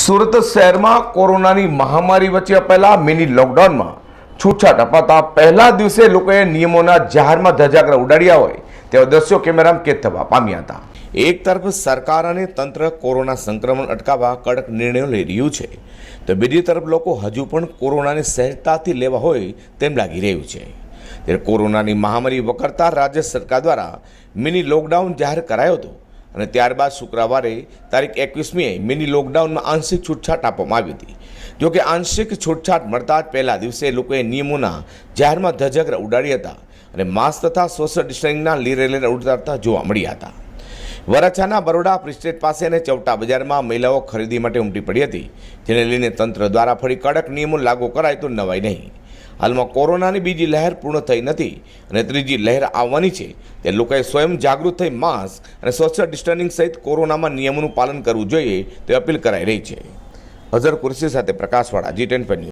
સુરત શહેરમાં કોરોનાની મહામારી વચ્ચે અપાયેલા મિની લોકડાઉનમાં છૂટછાટ અપાતા પહેલા દિવસે લોકોએ નિયમોના જાહેરમાં ધજાગરા ઉડાડ્યા હોય તેવા દ્રશ્યો કેમેરામાં કેદ થવા પામ્યા હતા. એક તરફ સરકાર અને તંત્ર કોરોના સંક્રમણ અટકાવવા કડક નિર્ણયો લઈ રહ્યું છે, તો બીજી તરફ લોકો હજુ પણ કોરોનાની સહેજતાથી લેવા હોય તેમ લાગી રહ્યું છે. ત્યારે કોરોનાની મહામારી વકરતા રાજ્ય સરકાર દ્વારા મિની લોકડાઉન જાહેર કરાયો હતો. અને ત્યારબાદ શુક્રવારે તારીખ એકવીસમીએ મિની લોકડાઉનમાં આંશિક છૂટછાટ આપવામાં આવી હતી. જોકે આંશિક છૂટછાટ મળતા જ પહેલા દિવસે લોકોએ નિયમોના જાહેરમાં ધજગ્ર ઉડાડી હતા અને માસ્ક તથા સોશિયલ ડિસ્ટન્સિંગના લીરે લીરે ઉડાડતા જોવા મળ્યા હતા. વરાછાના બરોડા પ્રિસ્ટેટ પાસે અને ચૌટા બજારમાં મહિલાઓ ખરીદી માટે ઉમટી પડી હતી. જેને લઈને તંત્ર દ્વારા ફરી કડક નિયમો લાગુ કરાય તો નવાય નહીં. હાલમાં કોરોનાની બીજી લહેર પૂર્ણ થઈ નથી અને ત્રીજી લહેર આવવાની છે. તે લોકોએ સ્વયં જાગૃત થઈ માસ્ક અને સોશિયલ ડિસ્ટન્સિંગ સહિત કોરોનામાં નિયમોનું પાલન કરવું જોઈએ તે અપીલ કરાઈ રહી છે. અઝર કુરશી સાથે પ્રકાશવાળા જી ટેન